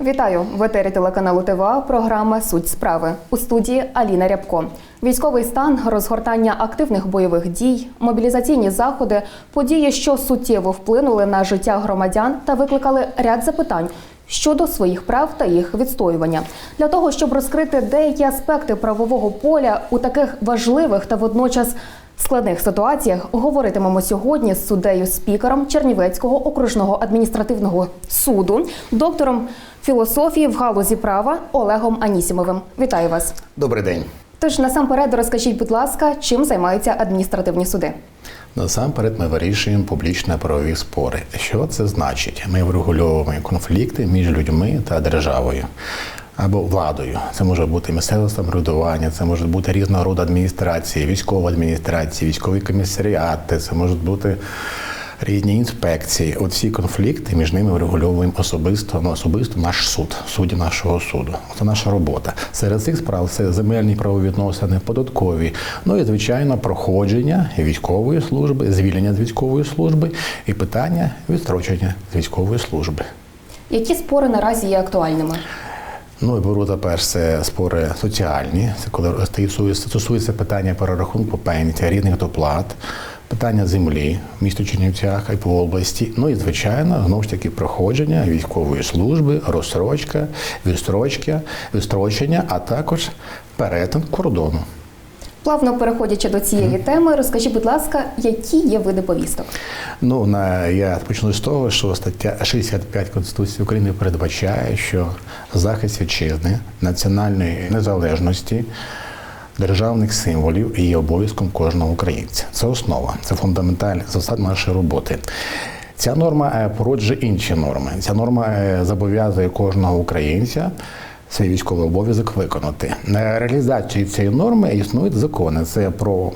Вітаю в етері телеканалу ТВА. Програма Суть справи у студії Аліна Рябко. Військовий стан, розгортання активних бойових дій, мобілізаційні заходи, події, що суттєво вплинули на життя громадян та викликали ряд запитань щодо своїх прав та їх відстоювання. Для того щоб розкрити деякі аспекти правового поля у таких важливих та водночас складних ситуаціях говоритимемо сьогодні з суддею спікером Чернівецького окружного адміністративного суду, доктором філософії в галузі права Олегом Анісімовим. Вітаю вас. Добрий день. Тож насамперед розкажіть, будь ласка, чим займаються адміністративні суди? Насамперед ми вирішуємо публічно-правові спори. Що це значить? Ми врегульовуємо конфлікти між людьми та державою або владою. Це може бути місцеве самоврядування, це може бути різного роду адміністрації, військова адміністрація, військові комісаріати, це можуть бути. Різні інспекції, от всі конфлікти між ними врегульовуємо особисто, ну особисто наш суд, судді нашого суду. Це наша робота. Серед цих справ це земельні правовідносини, податкові, ну і звичайно проходження військової служби, звільнення з військової служби і питання відстрочення з військової служби. Які спори наразі є актуальними? Ну і беру перше спори соціальні. Це коли стосується питання перерахунку пенсій, різних доплат, питання землі в місті Чернівцях і по області. Ну і звичайно, знову ж таки, проходження військової служби, розсрочка, відстрочка, відстрочення, а також перетин кордону. Плавно переходячи до цієї теми, розкажіть, будь ласка, які є види повісток? Ну на я почну з того, що стаття 65 Конституції України передбачає, що захист вітчизни, національної незалежності. Державних символів є обов'язком кожного українця. Це основа, це фундаментальний засад нашої роботи. Ця норма е, породжує інші норми. Ця норма е, зобов'язує кожного українця свій військовий обов'язок виконати. На реалізацію цієї норми існують закони. Це про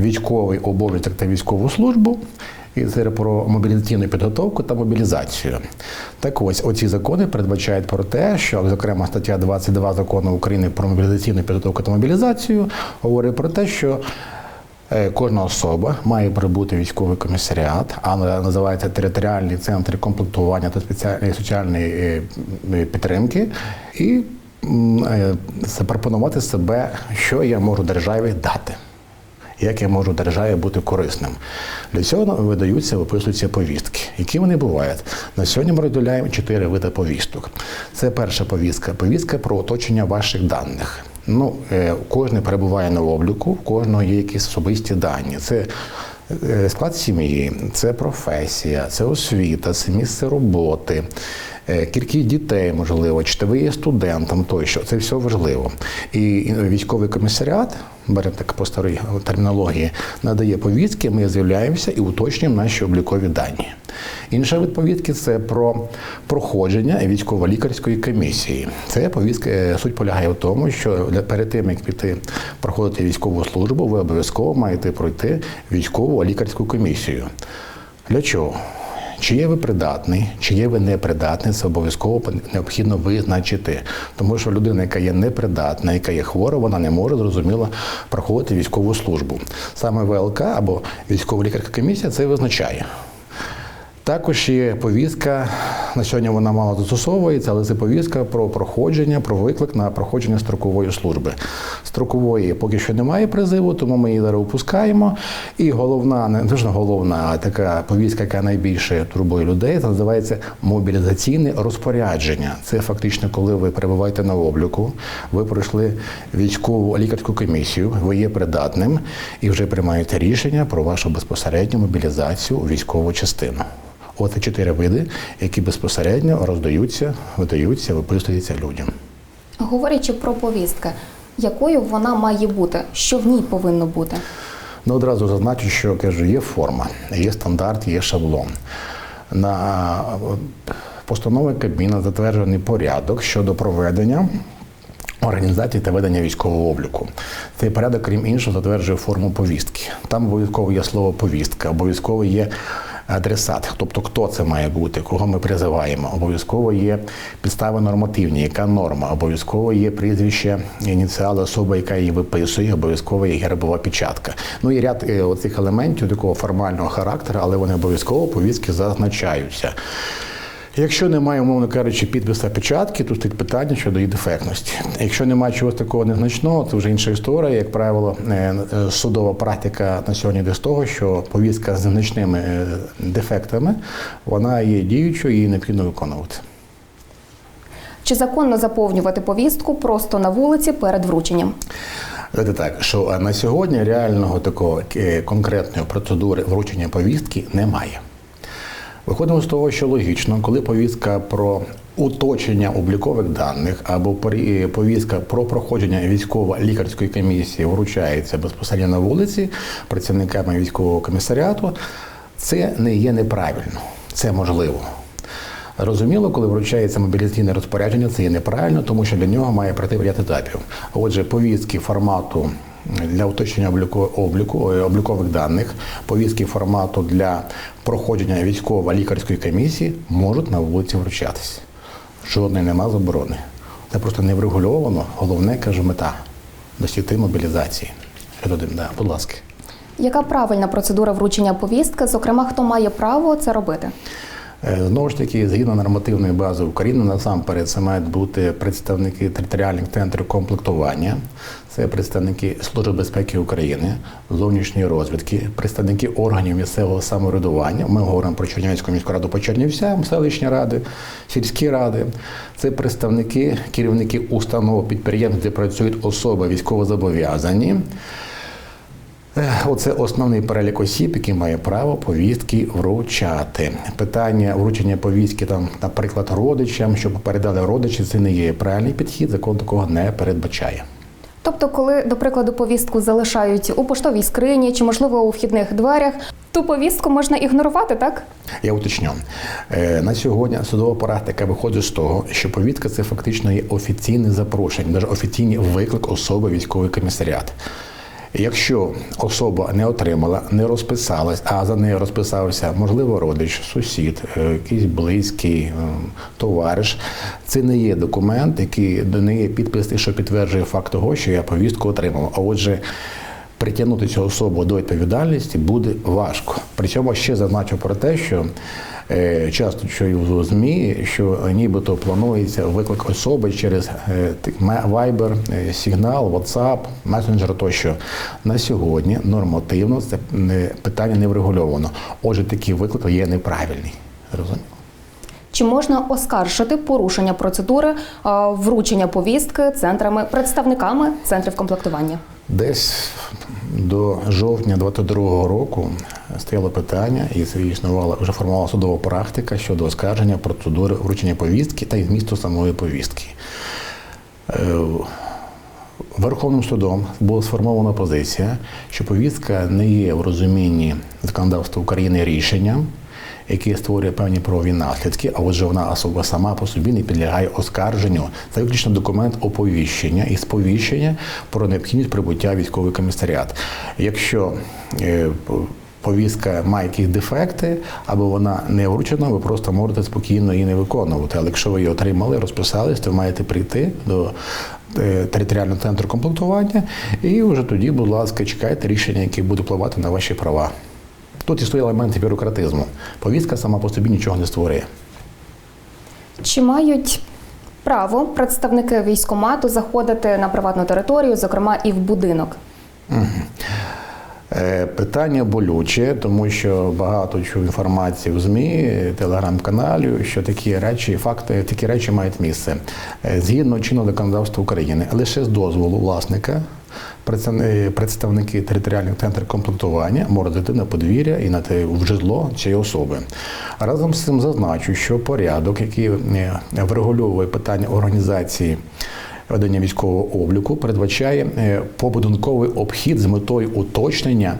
військовий обов'язок та військову службу. І це про мобілізаційну підготовку та мобілізацію. Так ось оці закони передбачають про те, що, зокрема, стаття 22 закону України про мобілізаційну підготовку та мобілізацію говорить про те, що кожна особа має прибути військовий комісаріат, а називається територіальний центр комплектування та спеціальної соціальної е, підтримки, і е, запропонувати себе, що я можу державі дати як я можу державі бути корисним. Для цього видаються, виписуються повістки. Які вони бувають? На сьогодні ми розділяємо чотири види повісток. Це перша повістка повістка про оточення ваших даних. Ну, е, кожен перебуває на обліку, в кожного є якісь особисті дані. Це е, склад сім'ї, це професія, це освіта, це місце роботи. Е, Кількість дітей, можливо, чи ви є студентом, тощо це все важливо. І військовий комісаріат, беремо так по старій термінології, надає повістки, ми з'являємося і уточнюємо наші облікові дані. Інша вид повістки це про проходження військово-лікарської комісії. Це повістка е, суть полягає в тому, що перед тим як піти проходити військову службу, ви обов'язково маєте пройти військову лікарську комісію. Для чого? Чи є ви придатний, чи є ви непридатний, це обов'язково необхідно визначити. Тому що людина, яка є непридатна, яка є хвора, вона не може зрозуміло проходити військову службу. Саме ВЛК або військова лікарська комісія це визначає. Також є повістка, на сьогодні вона мало застосовується, але це повістка про проходження, про виклик на проходження строкової служби. Строкової поки що немає призиву, тому ми її зараз випускаємо. І головна, не дуже головна, а така повістка, яка найбільше турбує людей, це називається мобілізаційне розпорядження. Це фактично, коли ви перебуваєте на обліку, ви пройшли військову лікарську комісію, ви є придатним і вже приймаєте рішення про вашу безпосередню мобілізацію у військову частину. Оце чотири види, які безпосередньо роздаються, видаються, виписуються людям. Говорячи про повістки, якою вона має бути? Що в ній повинно бути? Ну, одразу зазначу, що кажу, є форма, є стандарт, є шаблон. На постанови Кабміна затверджений порядок щодо проведення. Організації та ведення військового обліку. Цей порядок, крім іншого, затверджує форму повістки. Там обов'язково є слово повістка, обов'язково є адресат, тобто хто це має бути, кого ми призиваємо. Обов'язково є підстави нормативні, яка норма, обов'язково є прізвище, ініціали особи, яка її виписує, обов'язково є гербова печатка. Ну і ряд е, оцих елементів такого формального характеру, але вони обов'язково повістки зазначаються. Якщо немає, умовно кажучи, підписа печатки, то стоїть питання щодо її дефектності. Якщо немає чогось такого незначного, це вже інша історія. Як правило, е, е, судова практика на сьогодні йде з того, що повістка з незначними е, дефектами вона є діючою і її необхідно виконувати. Чи законно заповнювати повістку просто на вулиці перед врученням? Давайте так, що на сьогодні реального такого конкретної процедури вручення повістки немає. Виходимо з того, що логічно, коли повістка про уточнення облікових даних або е, повістка про проходження військово-лікарської комісії вручається безпосередньо на вулиці працівниками військового комісаріату, це не є неправильно, це можливо. Розуміло, коли вручається мобілізаційне розпорядження, це є неправильно, тому що для нього має пройти ряд етапів. Отже, повістки формату для уточнення обліку, обліку е, облікових даних, повістки формату для проходження військово-лікарської комісії можуть на вулиці вручатися. Жодної нема заборони. Це просто не врегульовано. Головне, кажу, мета досягти мобілізації. Один, да, будь ласка. Яка правильна процедура вручення повістки? Зокрема, хто має право це робити? Е, Знову ж таки, згідно нормативної бази України, насамперед це мають бути представники територіальних центрів комплектування, це представники Служби безпеки України, зовнішньої розвідки, представники органів місцевого самоврядування. Ми говоримо про Чернівецьку міську раду по Чернівцям, селищні ради, сільські ради. Це представники, керівники установ підприємств, де працюють особи військовозобов'язані. Е, Оце основний перелік осіб, які має право повістки вручати. Питання вручення повістки, там, наприклад, родичам, щоб передали родичі, це не є правильний підхід, закон такого не передбачає. Тобто, коли, до прикладу, повістку залишають у поштовій скрині чи, можливо, у вхідних дверях, ту повістку можна ігнорувати, так? Я уточню. Е, На сьогодні судова практика виходить з того, що повістка це фактично є офіційне запрошення, навіть офіційний виклик особи військовий комісаріат. Якщо особа не отримала, не розписалась, а за нею розписався, можливо, родич, сусід, е, якийсь близький е, товариш, це не є документ, який до неї підпис, що підтверджує факт того, що я повістку отримав. А отже, притягнути цю особу до відповідальності буде важко. Причому ще зазначу про те, що часто чую в ЗМІ, що нібито планується виклик особи через е, Viber, е, Signal, WhatsApp, месенджер тощо. На сьогодні нормативно це питання не врегульовано. Отже, такий виклик є неправильний. Розумієте? Чи можна оскаржити порушення процедури вручення повістки центрами представниками центрів комплектування? Десь до жовтня 22-го року стояло питання, і це існувала вже формувала судова практика щодо оскарження процедури вручення повістки та й змісту самої повістки. Е, Верховним судом була сформована позиція, що повістка не є в розумінні законодавства України рішенням, яке створює певні правові наслідки, а отже, вона особа сама по собі не підлягає оскарженню. Це виключно документ оповіщення і сповіщення про необхідність прибуття військовий комісаріат. Якщо е, повістка має якісь дефекти, або вона не вручена, ви просто можете спокійно її не виконувати. Але якщо ви її отримали, розписались, то ви маєте прийти до е, територіального центру комплектування, і вже тоді, будь ласка, чекайте рішення, яке буде впливати на ваші права. Тут існує елементи бюрократизму. Повістка сама по собі нічого не створює. Чи мають право представники військомату заходити на приватну територію, зокрема і в будинок? Е, Питання болюче, тому що багато чув інформації в ЗМІ, телеграм-каналі, що такі речі, факти, такі речі мають місце. Е, Згідно чинного законодавства України, лише з дозволу власника представники територіальних центрів комплектування можуть на подвір'я і на те в житло цієї особи. Разом з цим зазначу, що порядок, який е, врегульовує питання організації ведення військового обліку передбачає е, побудинковий обхід з метою уточнення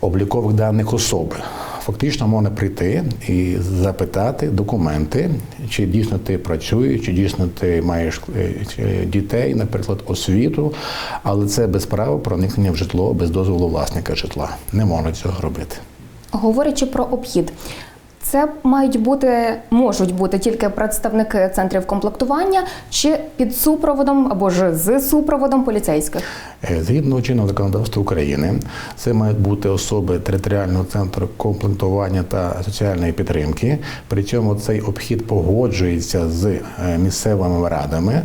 облікових даних особи. Фактично можна прийти і запитати документи, чи дійсно ти працюєш, чи дійсно ти маєш е, дітей, наприклад, освіту, але це без права проникнення в житло без дозволу власника житла. Не можна цього робити. Говорячи про обхід, Це мають бути, можуть бути тільки представники центрів комплектування чи під супроводом або ж з супроводом поліцейських. Е, Згідно чинного законодавства України, це мають бути особи територіального центру комплектування та соціальної підтримки. При цьому цей обхід погоджується з е, місцевими радами.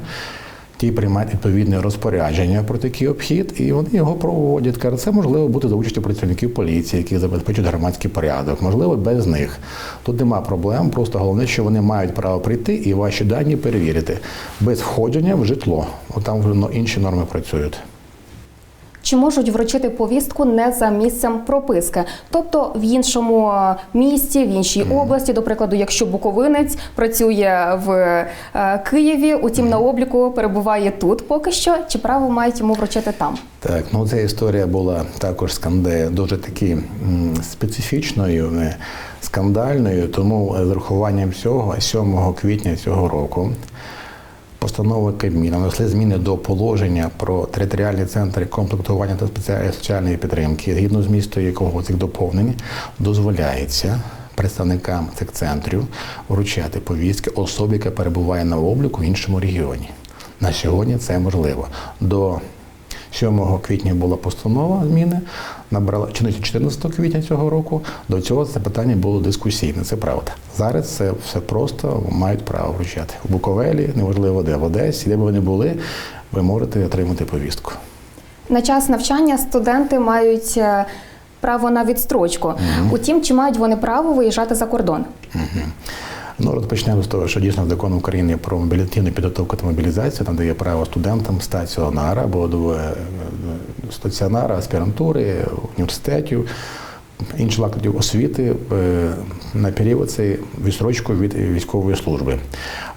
Ті приймають відповідне розпорядження про такий обхід, і вони його проводять. Каже, це можливо бути за участю працівників поліції, які забезпечують громадський порядок. Можливо, без них. Тут нема проблем. Просто головне, що вони мають право прийти і ваші дані перевірити без входження в житло. Там вже інші норми працюють. Чи можуть вручити повістку не за місцем прописки, тобто в іншому е, місті, в іншій області, до прикладу, якщо буковинець працює в е, Києві, утім на обліку перебуває тут поки що, чи право мають йому вручити там? Так, ну ця історія була також сканде дуже таки специфічною, скандальною. Тому з урахуванням цього 7 квітня цього року постанови Кабміна внесли зміни до положення про територіальні центри комплектування та соціальної підтримки, згідно з містом якого цих доповнень дозволяється. Представникам цих центрів вручати повістки особі, яка перебуває на обліку в іншому регіоні. На сьогодні це можливо. До 7 квітня була постанова зміни, набрала чинності 14 квітня цього року. До цього це питання було дискусійне, це правда. Зараз це все просто мають право вручати. У Буковелі, неважливо де, в Одесі, де б ви не були, ви можете отримати повістку. На час навчання студенти мають е, право на відстрочку. Утім, чи мають вони право виїжджати за кордон? Ну, розпочнемо з того, що дійсно закон України про мобілітивну підготовку та мобілізацію надає право студентам стаціонара або до е, стаціонара, аспірантури, університетів, інших закладів освіти е, на період цей відстрочку від військової служби.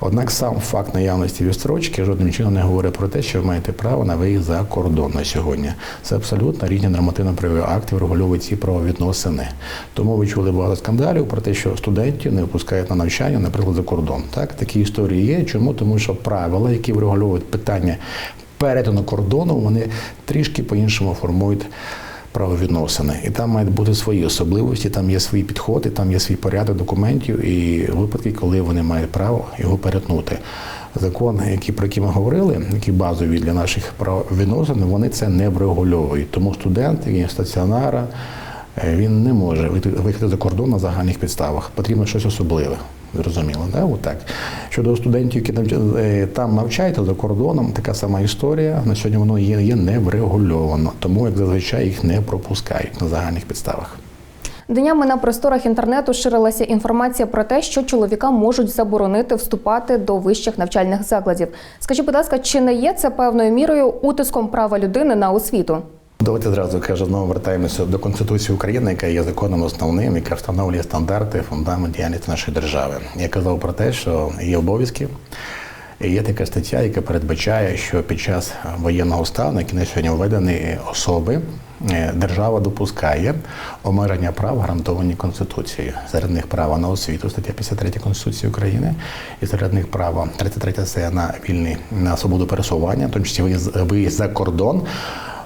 Однак сам факт наявності відстрочки жодним чином не говорить про те, що ви маєте право на виїзд за кордон на сьогодні. Це абсолютно різні нормативно-правові акти врегульовують ці правовідносини. Тому ви чули багато скандалів про те, що студентів не випускають на навчання, наприклад, за кордон. Так, такі історії є. Чому? Тому що правила, які врегульовують питання перетину кордону, вони трішки по-іншому формують правовідносини. І там мають бути свої особливості, там є свої підходи, там є свій порядок документів і випадки, коли вони мають право його перетнути. Закон, який про який ми говорили, які базові для наших правовідносин, вони це не врегульовують. Тому студент, який стаціонара, е, він не може виїхати за кордон на загальних підставах. Потрібно щось особливе. Зрозуміло, да? Отак. Щодо студентів, які навч- е, там навчаються за кордоном, така сама історія. На сьогодні воно є, є не врегульовано, тому як зазвичай їх не пропускають на загальних підставах. Днями на просторах інтернету ширилася інформація про те, що чоловікам можуть заборонити вступати до вищих навчальних закладів. Скажіть, будь ласка, чи не є це певною мірою утиском права людини на освіту? Давайте зразу кажу, знову вертаємося до Конституції України, яка є законом основним, яка встановлює стандарти, фундамент діяльності нашої держави. Я казав про те, що є обов'язки. І є така стаття, яка передбачає, що під час воєнного стану, який на сьогодні введений особи, е, держава допускає обмеження прав, гарантовані Конституцією. Серед них право на освіту, стаття 53 Конституції України, і серед них право 33 це на вільний на свободу пересування, тому числі виїзд за кордон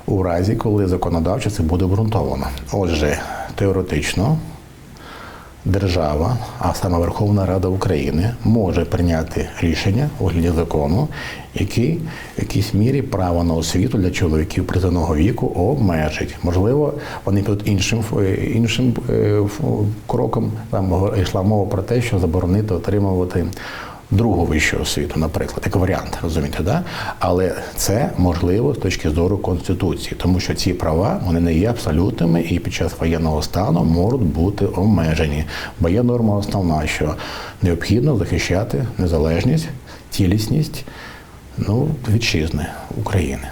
у разі, коли законодавчо це буде обґрунтовано. Отже, теоретично держава, а саме Верховна Рада України, може прийняти рішення у вигляді закону, який в якійсь мірі право на освіту для чоловіків призовного віку обмежить. Можливо, вони підуть іншим іншим е, кроком. Там йшла мова про те, що заборонити отримувати. Другу вищу освіту, наприклад, як варіант, розумієте, да? Але це можливо з точки зору конституції, тому що ці права вони не є абсолютними і під час воєнного стану можуть бути обмежені. Бо є норма основна, що необхідно захищати незалежність, цілісність ну, вітчизни України.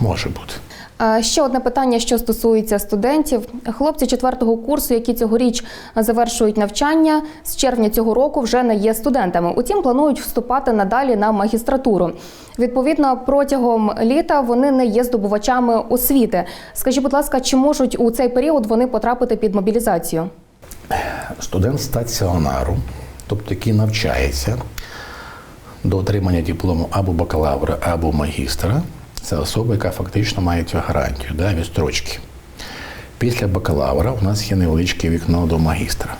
Може бути. А Ще одне питання, що стосується студентів. Хлопці четвертого курсу, які цьогоріч завершують навчання, з червня цього року вже не є студентами. Утім, планують вступати надалі на магістратуру. Відповідно, протягом літа вони не є здобувачами освіти. Скажіть, будь ласка, чи можуть у цей період вони потрапити під мобілізацію? Студент стаціонару, тобто який навчається до отримання диплому або бакалавра, або магістра, це особа, яка фактично має цю гарантію да, відстрочки. Після бакалавра у нас є невеличке вікно до магістра.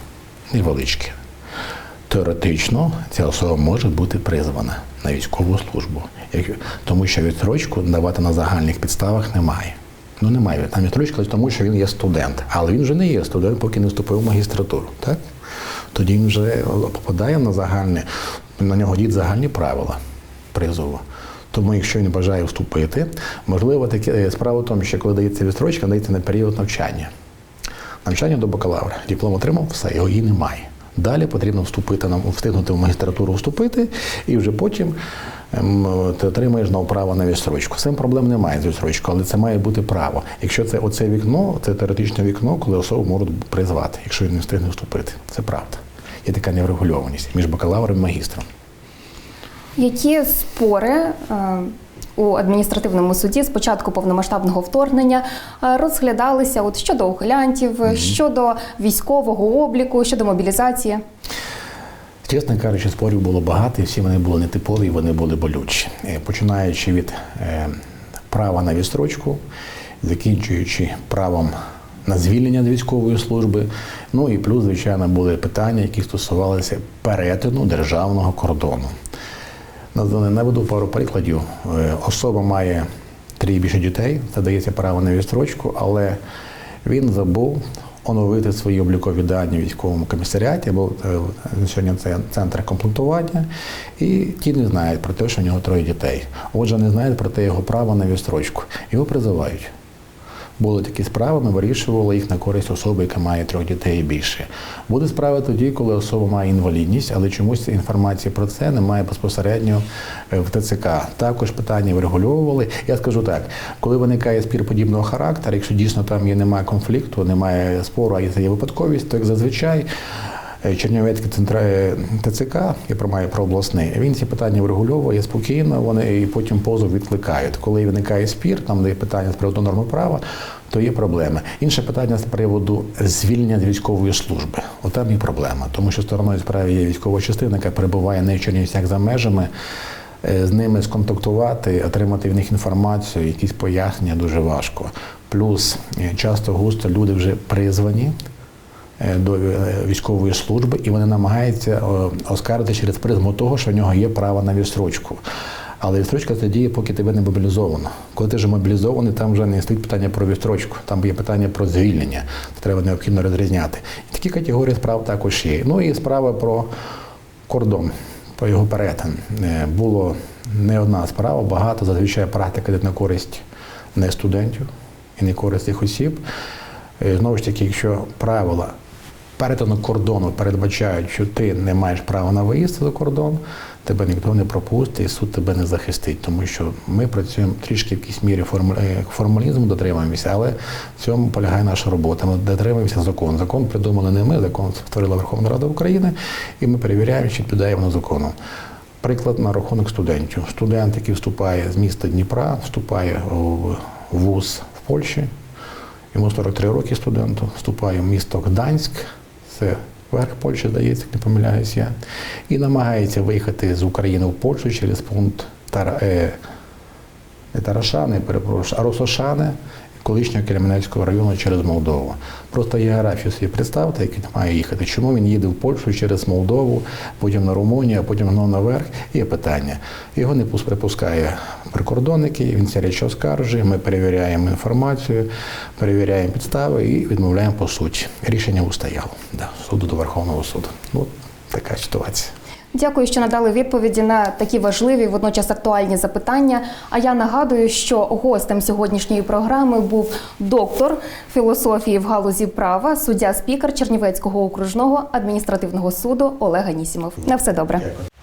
невеличке. Теоретично ця особа може бути призвана на військову службу, тому що відстрочку давати на загальних підставах немає. Ну немає там відстрочка, тому що він є студент, але він вже не є студент, поки не вступив в магістратуру. Так? Тоді він вже попадає на загальне, на нього діють загальні правила призову. Тому, якщо він бажає вступити, можливо, таке справа в тому, що коли дається відстрочка, дається на період навчання. Навчання до бакалавра. Диплом отримав, все, його і немає. Далі потрібно вступити нам встигнути в магістратуру вступити, і вже потім ем, ти отримаєш на право на відстрочку. Цим проблем немає з відстрочкою, але це має бути право. Якщо це оце вікно, це теоретичне вікно, коли особу можуть призвати, якщо він не встигне вступити. Це правда. Є така неврегульованість між бакалавром і магістром. Які спори е, у адміністративному суді з початку повномасштабного вторгнення е, розглядалися от щодо ухилянтів, щодо військового обліку, щодо мобілізації? Чесно кажучи, спорів було багато, і всі вони були нетипові, і вони були болючі. Е, Починаючи від права на відстрочку, закінчуючи правом на звільнення з військової служби. Ну і плюс, звичайно, були питання, які стосувалися перетину державного кордону. Наведу пару прикладів. Е, Особа має три більше дітей, це дається право на відстрочку, але він забув оновити свої облікові дані в військовому комісаріаті або е, сьогодні це центр комплектування, і ті не знають про те, що в нього троє дітей. Отже, не знають про те його право на відстрочку. Його призивають. Були такі справи, ми вирішували їх на користь особи, яка має трьох дітей і більше. Буде справа тоді, коли особа має інвалідність, але чомусь інформації про це немає безпосередньо е, в ТЦК. Також питання врегульовували. Я скажу так, коли виникає спір подібного характеру, якщо дійсно там є немає конфлікту, немає спору, а є випадковість, то як зазвичай. Е, Чернівецький центра е, ТЦК, я про маю про обласний, він ці питання врегульовує спокійно, вони і потім позов відкликають. Коли виникає спір, там де є питання з приводу норми права, то є проблеми. Інше питання з приводу звільнення з військової служби. От є проблема, тому що стороною справи є військова частина, яка перебуває не в Чернівцях за межами. Е, З ними сконтактувати, отримати в них інформацію, якісь пояснення дуже важко. Плюс часто густо люди вже призвані до е, військової служби, і вони намагаються о, оскаржити через призму того, що в нього є право на відстрочку. Але відстрочка це діє, поки тебе не мобілізовано. Коли ти вже мобілізований, там вже не стоїть питання про відстрочку, там є питання про звільнення. Це треба необхідно розрізняти. І такі категорії справ також є. Ну і справа про кордон, про його перетин. Е, Було не одна справа, багато зазвичай практика йде на користь не студентів і не користь цих осіб. Е, Знову ж таки, якщо правила перетину кордону передбачають, що ти не маєш права на виїзд за кордон, тебе ніхто не пропустить, і суд тебе не захистить, тому що ми працюємо трішки в якійсь мірі е, формалізму дотримуємося, але в цьому полягає наша робота. Ми дотримуємося закон. Закон придумали не ми, закон створила Верховна Рада України, і ми перевіряємо, чи відповідає воно закону. Приклад на рахунок студентів. Студент, який вступає з міста Дніпра, вступає в вуз в Польщі, Йому 43 роки студенту, вступає в місто Гданськ, це верх Польщі, здається, як не помиляюсь я, і намагається виїхати з України в Польщу через пункт Тара, е, Тарашани, перепрошую, а Росошани, колишнього Кременецького району через Молдову. Просто географію собі представте, як він має їхати. Чому він їде в Польщу через Молдову, потім на Румунію, а потім знову наверх? Є питання. Його не припускає прикордонники, він ці речі оскаржує, ми перевіряємо інформацію, перевіряємо підстави і відмовляємо по суті. Рішення устояло да, суду до Верховного суду. Ну, така ситуація. Дякую, що надали відповіді на такі важливі, водночас актуальні запитання. А я нагадую, що гостем сьогоднішньої програми був доктор філософії в галузі права, суддя спікер Чернівецького окружного адміністративного суду Олег Анісімов. На все добре. Дякую.